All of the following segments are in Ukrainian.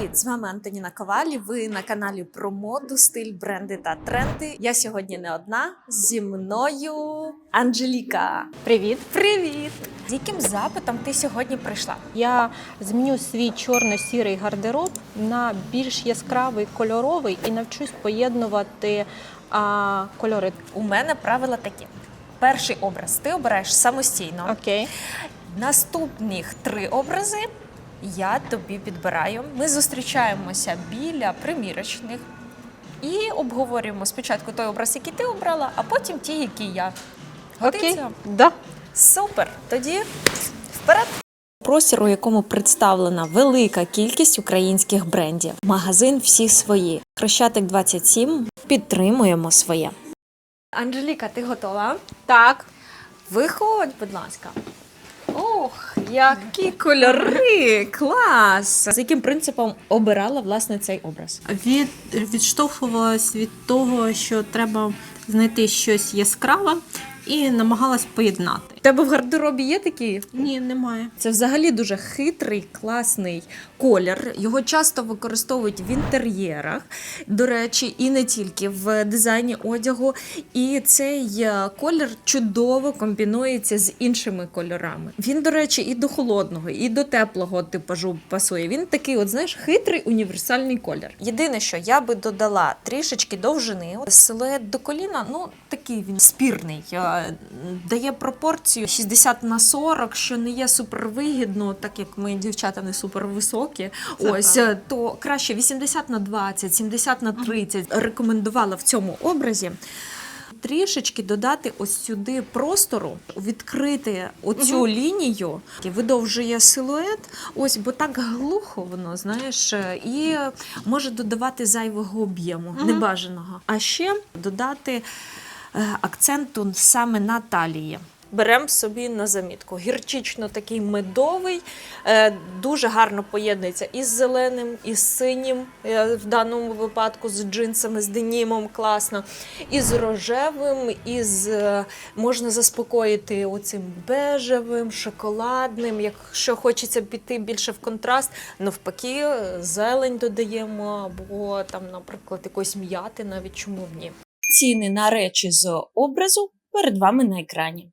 Привіт, з вами Антоніна Ковалі. Ви на каналі про моду, стиль, бренди та тренди. Я сьогодні не одна зі мною Анжеліка. Привіт! Привіт! З яким запитом ти сьогодні прийшла? Я зміню свій чорно-сірий гардероб на більш яскравий кольоровий і навчусь поєднувати а, кольори. У мене правила такі: перший образ ти обираєш самостійно. Окей. Наступних три образи я тобі підбираю. Ми зустрічаємося біля примірочних і обговорюємо спочатку той образ, який ти обрала, а потім ті, які я. Окей. Годиться? Да. Супер! Тоді вперед! Простір, у якому представлена велика кількість українських брендів. Магазин всі свої. Хрещатик 27. Підтримуємо своє. Анжеліка, ти готова? Так. Виходь, будь ласка. Ох, які кольори! Клас! З яким принципом обирала власне цей образ? від, відштовхувалась від того, що треба знайти щось яскраве, і намагалась поєднати. У тебе в гардеробі є такі? Ні, немає. Це взагалі дуже хитрий, класний колір. Його часто використовують в інтер'єрах. До речі, і не тільки в дизайні одягу. І цей е, колір чудово комбінується з іншими кольорами. Він, до речі, і до холодного, і до теплого типажу пасує. Він такий, от знаєш, хитрий універсальний колір. Єдине, що я би додала трішечки довжини. Силует до коліна, ну такий він спірний. е, Дає пропорцію 60 на 40, що не є супервигідно, так як ми дівчата не супервисокі. Це Ось правда. е, то краще 80 на 20, 70 на 30 рекомендувала в цьому образі. Трішечки додати ось сюди простору, відкрити оцю лінію, і видовжує силует. Ось, бо так глухо воно, знаєш, е, і може додавати зайвого об'єму, небажаного. А ще додати е, акценту саме на талії. Беремо собі на замітку. Гірчично такий медовий, е, дуже гарно поєднується із зеленим, із синім, е, в даному випадку з джинсами, з денімом класно, і з рожевим, і з е, можна заспокоїти оцим бежевим, шоколадним. Якщо хочеться піти більше в контраст, навпаки, зелень додаємо, або там, наприклад, якоїсь м'яти, навіть чому б ні. Ціни на речі з образу перед вами на екрані.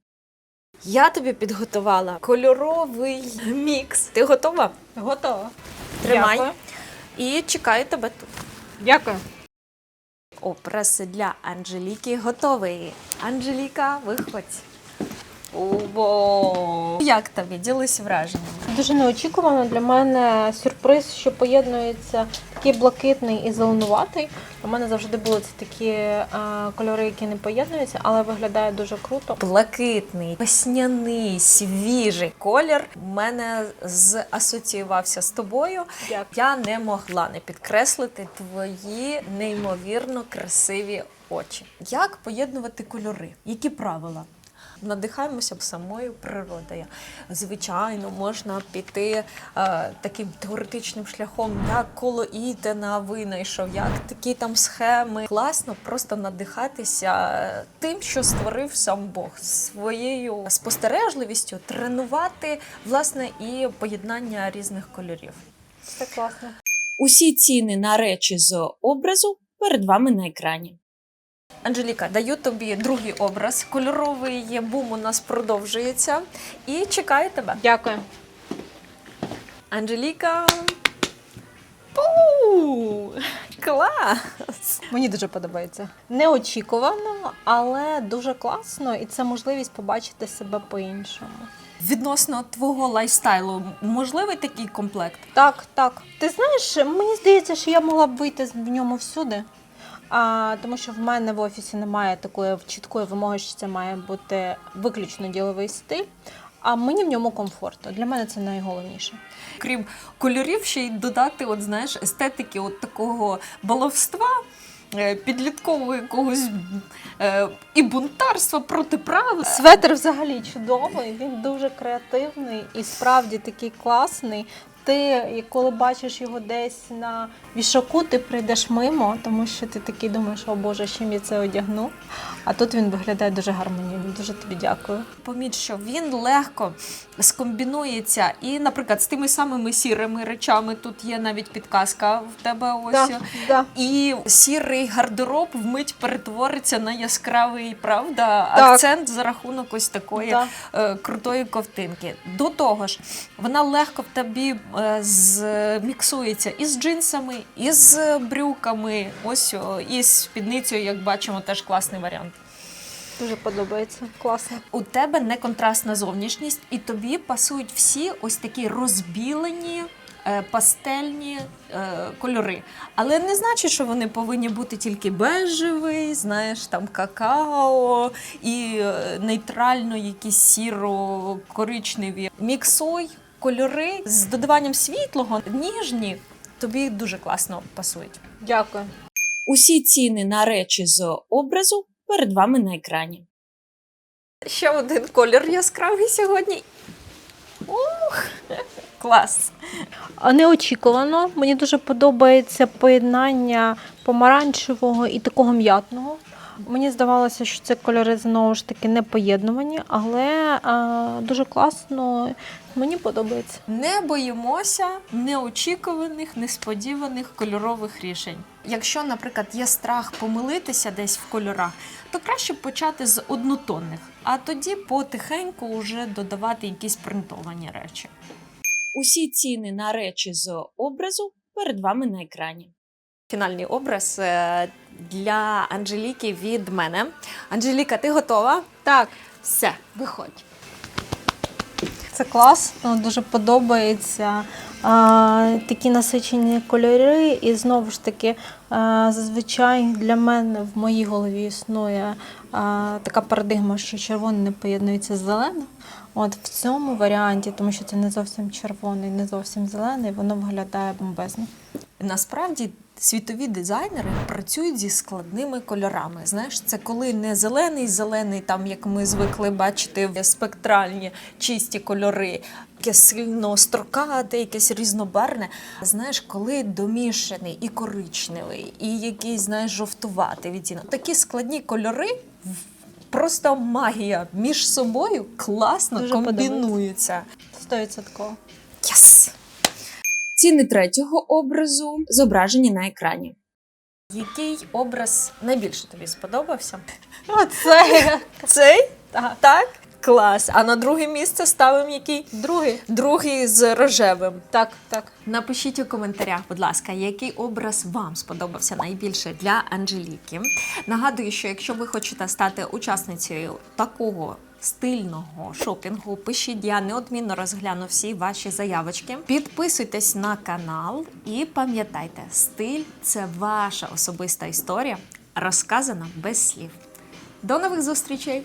Я тобі підготувала кольоровий мікс. Ти готова? Готова. Тримай. Дякую. І чекаю тебе тут. Дякую. Образ для Анжеліки готовий. Анжеліка, виходь. Ого! Як тобі? Ділись враженнями. Дуже неочікувано для мене сюрприз, що поєднується такий блакитний і зеленуватий. У мене завжди були це такі е, кольори, які не поєднуються, але виглядає дуже круто. Блакитний, весняний, свіжий колір мене засоціювався з тобою. Дякую. Я не могла не підкреслити твої неймовірно красиві очі. Як поєднувати кольори? Які правила? Надихаємося самою природою. Звичайно, можна піти е, таким теоретичним шляхом, як коло Ітена винайшов, як такі там схеми. Класно просто надихатися е, тим, що створив сам Бог, своєю спостережливістю, тренувати власне і поєднання різних кольорів. Це класно. Усі ціни на речі з образу перед вами на екрані. Анжеліка, даю тобі другий образ. Кольоровий бум у нас продовжується. І чекаю тебе. Дякую. Анжеліка. Пу! Клас! Мені дуже подобається. Неочікувано, але дуже класно, і це можливість побачити себе по-іншому. Відносно твого лайфстайлу, можливий такий комплект? Так, так. Ти знаєш, мені здається, що я могла б вийти в ньому всюди. А, тому що в мене в офісі немає такої чіткої вимоги, що це має бути виключно діловий стиль. А мені в ньому комфортно. Для мене це найголовніше. Крім кольорів, ще й додати, от знаєш, естетики от такого баловства. е, Підліткового якогось е, і бунтарства проти правил. Светр взагалі чудовий, він дуже креативний і справді такий класний. Ти, і коли бачиш його десь на вішаку, ти прийдеш мимо, тому що ти такий думаєш, о Боже, чим я це одягну. А тут він виглядає дуже гармонійно. Дуже тобі дякую. Поміть, що він легко скомбінується, і, наприклад, з тими самими сірими речами тут є навіть підказка в тебе ось. Да, да. І сірий гардероб вмить перетвориться на яскравий, правда, Так. акцент за рахунок ось такої Да. е, крутої ковтинки. До того ж, вона легко в тобі е, зміксується і з джинсами, і з брюками. Ось і з спідницею, як бачимо, теж класний варіант. Дуже подобається. Класно. У тебе не контрастна зовнішність, і тобі пасують всі ось такі розбілені. е, Пастельні е, кольори, але не значить, що вони повинні бути тільки бежевий, знаєш, там какао і е, нейтрально якісь сіро-коричневі. Міксуй кольори з додаванням світлого, ніжні, тобі дуже класно пасують. Дякую. Усі ціни на речі з образу перед вами на екрані. Ще один колір яскравий сьогодні. Ух, клас! А Неочікувано. Мені дуже подобається поєднання помаранчевого і такого м'ятного. Мені здавалося, що це кольори знову ж таки не поєднувані, але а, дуже класно. Мені подобається. Не боїмося неочікуваних, несподіваних кольорових рішень. Якщо, наприклад, є страх помилитися десь в кольорах, то краще почати з однотонних, а тоді потихеньку вже додавати якісь принтовані речі. Усі ціни на речі з образу перед вами на екрані. Фінальний образ е, для Анжеліки від мене. Анжеліка, ти готова? Так, Все, виходь. це класно, дуже подобається. А, такі насичені кольори, і знову ж таки, а, зазвичай для мене в моїй голові існує а, така парадигма, що червоне не поєднується з зеленим. От в цьому варіанті, тому що це не зовсім червоний, не зовсім зелений, воно виглядає бомбезно. Насправді світові дизайнери працюють зі складними кольорами. Знаєш, це коли не зелений, зелений, там як ми звикли бачити в спектральні чисті кольори, якесь сильно строкате, якесь різнобарне. Знаєш, коли домішаний і коричневий, і якийсь знаєш жовтуватий відтінок. Такі складні кольори. Просто магія між собою класно Дуже комбінуються. Стовідсотково. Ціни третього образу зображені на екрані. Який образ найбільше тобі сподобався? Оце Цей? так. Так? Клас. А на друге місце ставимо який? другий. Другий з рожевим. Так, так. Напишіть у коментарях, будь ласка, який образ вам сподобався найбільше для Анжеліки. Нагадую, що якщо ви хочете стати учасницею такого стильного шопінгу, пишіть, я неодмінно розгляну всі ваші заявочки. Підписуйтесь на канал і пам'ятайте, стиль це ваша особиста історія, розказана без слів. До нових зустрічей!